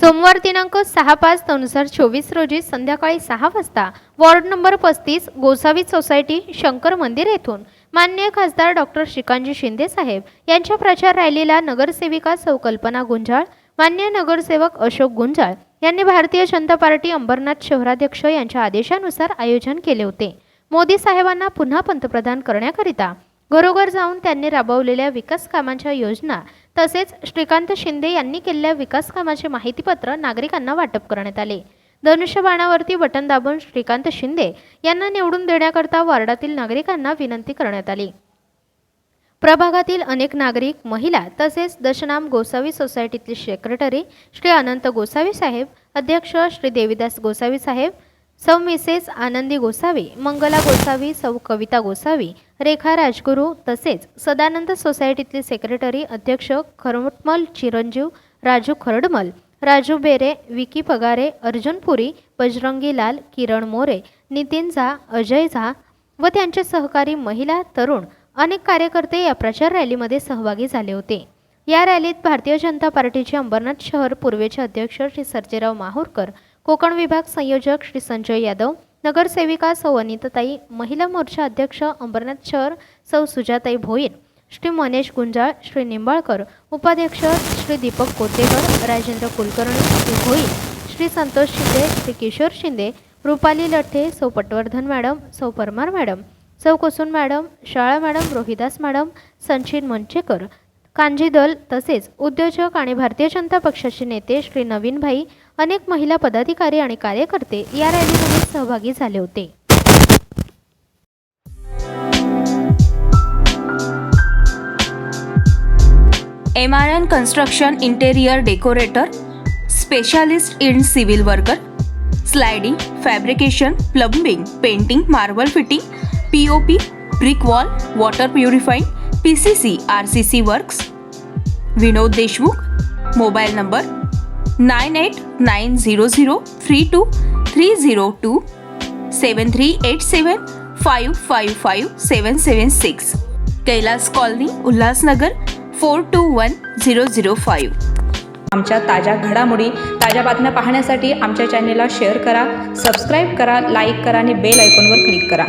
सोमवार दिनांक सहा पाच दोन हजार चोवीस रोजी संध्याकाळी सहा वाजता वॉर्ड नंबर पस्तीस गोसावी सोसायटी शंकर मंदिर येथून मान्य खासदार डॉक्टर श्रीकांतजी शिंदे साहेब यांच्या प्रचार रॅलीला नगरसेविका संकल्पना गुंजाळ मान्य नगरसेवक अशोक गुंजाळ यांनी भारतीय जनता पार्टी अंबरनाथ शहराध्यक्ष यांच्या आदेशानुसार आयोजन केले होते. मोदी साहेबांना पुन्हा पंतप्रधान करण्याकरिता घरोघर जाऊन त्यांनी राबवलेल्या विकास कामांच्या योजना तसेच श्रीकांत शिंदे यांनी केलेल्या विकास कामाचे माहितीपत्र नागरिकांना वाटप करण्यात आले. धनुष्यबाणावरती बटन दाबून श्रीकांत शिंदे यांना निवडून देण्याकरता वार्डातील नागरिकांना विनंती करण्यात आली. प्रभागातील अनेक नागरिक महिला तसेच दशनाम गोसावी सोसायटीतील सेक्रेटरी श्री अनंत गोसावी साहेब अध्यक्ष श्री देवीदास गोसावी साहेब सौ मिसेस आनंदी गोसावी मंगला गोसावी सौ कविता गोसावी रेखा राजगुरू तसेच सदानंद सोसायटीतले सेक्रेटरी अध्यक्ष खरमटमल चिरंजीव राजू खरडमल राजू बेरे विकी पगारे अर्जुन पुरी बजरंगी लाल किरण मोरे नितीन झा अजय झा व त्यांचे सहकारी महिला तरुण अनेक कार्यकर्ते या प्रचार रॅलीमध्ये सहभागी झाले होते. या रॅलीत भारतीय जनता पार्टीचे अंबरनाथ शहर पूर्वेचे अध्यक्ष श्री सर्जेराव माहूरकर कोकण विभाग संयोजक श्री संजय यादव नगरसेविका सौ अनिताताई महिला मोर्चा अध्यक्ष अंबरनाथ शहर सौ सुजाताई भोईर श्री मनेश गुंजाळ श्री निंबाळकर उपाध्यक्ष श्री दीपक कोतेकर राजेंद्र कुलकर्णी श्री भोईर श्री संतोष शिंदे श्री किशोर शिंदे रुपाली लठ्ठे सौ पटवर्धन मॅडम सौ परमार मॅडम सौ कुसुम मॅडम शाळा मॅडम रोहिदास मॅडम संचिन मंचेकर कांजी दल तसेच उद्योजक आणि भारतीय जनता पक्षाचे नेते श्री नवीनभाई अनेक महिला पदाधिकारी आणि कार्यकर्ते या रॅलीमध्ये सहभागी झाले होते. M R N construction interior decorator specialist in civil worker sliding fabrication plumbing painting marble fitting P O P brick wall water purifying P C C R C C works Vinod Deshmukh mobile number nine eight nine zero zero three two three zero two seven three eight seven five five five seven seven six. Kailas colony Ulhasnagar four two one zero zero five आमच्या ताज्या घडामोडी ताज्या बातम्या पाहण्यासाठी आमच्या चॅनेलला share करा subscribe करा लाईक करा आणि बेल आयकॉनवर क्लिक करा.